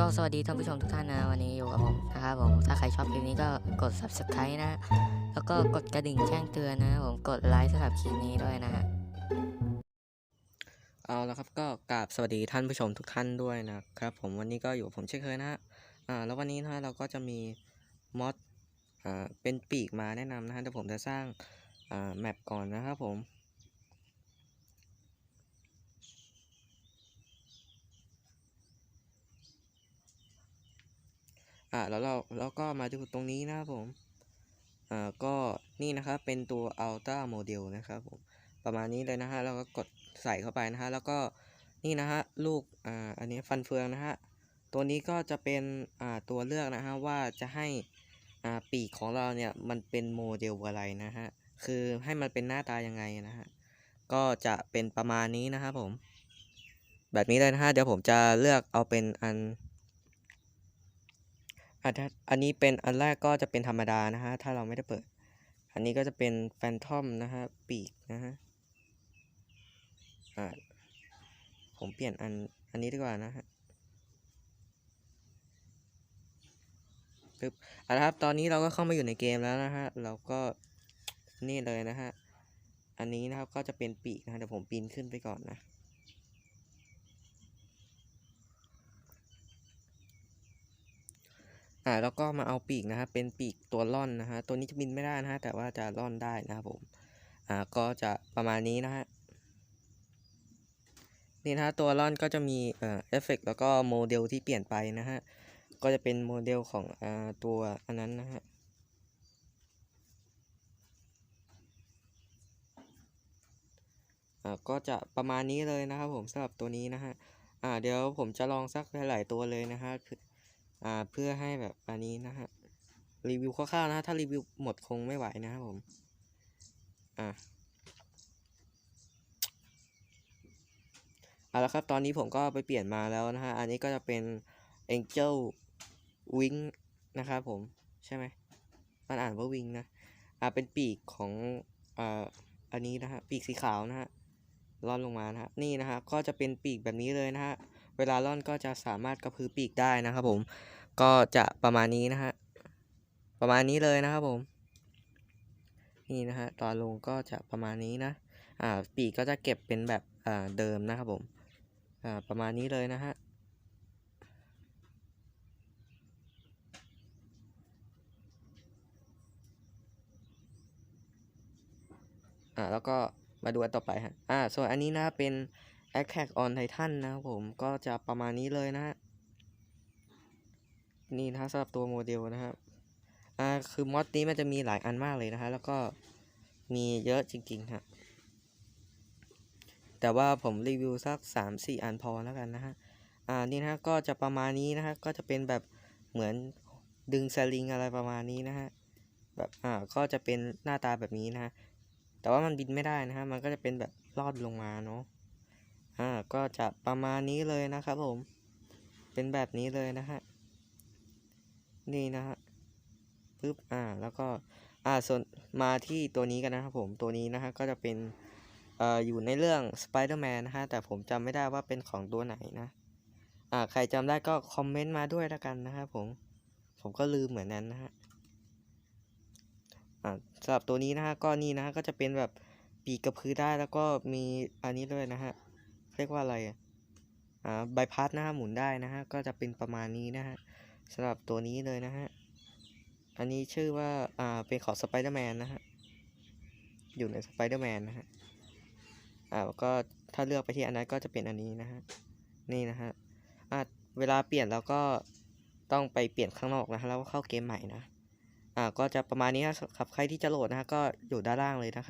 ก็สวัสดีท่านผู้ชมทุกท่านนะวันนี้อยู่กับผมนะครับผมถ้าใครชอบคลิปนี้ก็กด subscribe นะ แล้วก็กดกระดิ่งแจ้งเตือนนะผมกดไลค์สำหรับคลิปนี้ด้วยนะฮะเอาแล้วครับก็กราบสวัสดีท่านผู้ชมทุกท่านด้วยนะครับ ผมวันนี้ก็อยู่ผมเช่นเคยนะฮะอ่าแล้ววันนี้นะฮะเราก็จะมีมอดอ่าเป็นปีกมาแนะนำนะฮะเดี๋ยวผมจะสร้างอ่าแมปก่อนนะครับผม อ่าแล้วเราแล้วก็มาดูตรงนี้นะครับผมอ่าก็นี่นะครับเป็นตัว Ultra Model นะครับผมประมาณนี้เลยนะฮะแล้วก็กดใส่เข้าไปนะฮะแล้วก็นี่นะฮะลูกอ่าอันนี้ฟันเฟืองนะฮะตัวนี้ก็จะเป็นอ่าตัวเลือกนะฮะว่าจะให้อ่าปีกของเราเนี่ยมันเป็นโมเดลอะไรนะฮะคือให้มันเป็นหน้าตายังไงนะฮะก็จะเป็นประมาณนี้นะครับผม แบบนี้เลยนะฮะเดี๋ยวผมจะเลือกเอาเป็นอัน อะถ้าอันนี้เป็นอันแรกก็จะเป็นธรรมดานะฮะ ถ้าเราไม่ได้เปิด อันนี้ก็จะเป็นแฟนทอมนะฮะ ปีกนะฮะ อ่า ผมเปลี่ยนอัน อันนี้ดีกว่านะฮะปึ๊บอะครับ ตอนนี้เราก็เข้ามาอยู่ในเกมแล้วนะฮะ เราก็นี่เลยนะฮะ อันนี้นะครับก็จะเป็นปีกนะฮะเดี๋ยวผมปีนขึ้นไปก่อนนะ อ่าแล้วก็มาเอาปีกนะฮะเป็นปีกตัวล่อนนะฮะตัวนี้จะบินไม่ได้นะฮะแต่ว่าจะล่อนได้นะครับผมอ่าก็จะประมาณนี้นะฮะนี่นะฮะตัวล่อนก็จะมีเอ่อเอฟเฟกแล้วก็โมเดลที่เปลี่ยนไปนะฮะก็จะเป็นโมเดลของอ่าตัวอันนั้นนะฮะอ่าก็จะประมาณนี้เลยนะครับผมสำหรับตัวนี้นะฮะ อ่า เดี๋ยวผมจะลองสักหลาย ๆ ตัวเลยนะฮะ อ่าเพื่อให้แบบอันนี้นะฮะรีวิวคร่าวๆนะฮะถ้ารีวิวหมดคงไม่ไหวนะครับผมอะเอาละครับตอนนี้ผมก็ไปเปลี่ยนมาแล้วนะฮะอันนี้ก็จะเป็น Angel Wing นะครับผมใช่ไหมมันอ่านว่า Wing นะอ่าเป็นปีกของอ่าอันนี้นะฮะปีกสีขาวนะฮะล่อนลงมานะฮะนี่นะฮะก็จะเป็นปีกแบบนี้เลยนะฮะ เวลาล่อนก็จะสามารถกระพือปีกได้นะครับผม ก็จะประมาณนี้นะฮะ ประมาณนี้เลยนะครับผม นี่นะฮะตอนลงก็จะประมาณนี้นะ อ่า ปีกก็จะเก็บเป็นแบบอ่าเดิมนะครับผม อ่า ประมาณนี้เลยนะฮะอ่าแล้วก็มาดูอันต่อไปฮะอ่าส่วนอันนี้นะเป็น Attack on Titan นะครับผมก็จะประมาณนี้เลยนะฮะนี่นะสำหรับตัวโมเดลนะครับอ่าคือมอดนี้มันจะมีหลายอันมากเลยนะฮะแล้วก็มีเยอะจริงๆฮะแต่ว่าผมรีวิวสักสามสี่อันพอแล้วกันนะฮะอ่านี่นะฮะก็จะประมาณนี้นะฮะก็จะเป็นแบบเหมือนดึงสลิงอะไรประมาณนี้นะฮะแบบอ่าก็จะเป็นหน้าตาแบบนี้นะฮะแต่ว่ามันบินไม่ได้นะฮะมันก็จะเป็นแบบลอดลงมาเนาะ อ่าก็จะประมาณนี้เลยนะครับผม เป็นแบบนี้เลยนะฮะ นี่นะฮะปึ๊บ อ่า แล้วก็ อ่า ส่วน มาที่ตัวนี้กันนะครับผม ตัวนี้นะฮะ ก็จะเป็น เอ่อ อยู่ในเรื่อง Spider-Man นะฮะ แต่ผมจำไม่ได้ว่าเป็นของตัวไหนนะ อ่า ใครจำได้ก็คอมเมนต์มาด้วยแล้วกันนะครับผม ผมก็ลืมเหมือนนั้นนะฮะ อ่าสำหรับตัวนี้นะฮะ ก็นี่นะฮะ ก็จะเป็นแบบปีกกระพือได้แล้วก็มีอันนี้ด้วยนะฮะ เรียกว่าอะไรอะอ่าใบพัดนะฮะหมุนได้นะฮะ ก็จะเป็นประมาณนี้นะฮะสำหรับตัวนี้เลยนะฮะ อันนี้ชื่อว่าอ่าเป็นของสไปเดอร์แมนนะฮะ อยู่ในสไปเดอร์แมนนะฮะ อ่าก็ถ้าเลือกไปที่อันนั้นก็จะเป็นอันนี้นะฮะ นี่นะฮะอ่าเวลาเปลี่ยนเราก็ต้องไปเปลี่ยนข้างนอกนะฮะแล้วก็เข้าเกมใหม่นะ อ่าก็จะประมาณนี้ครับ ใครที่จะโหลดนะฮะก็อยู่ด้านล่างเลยนะครับ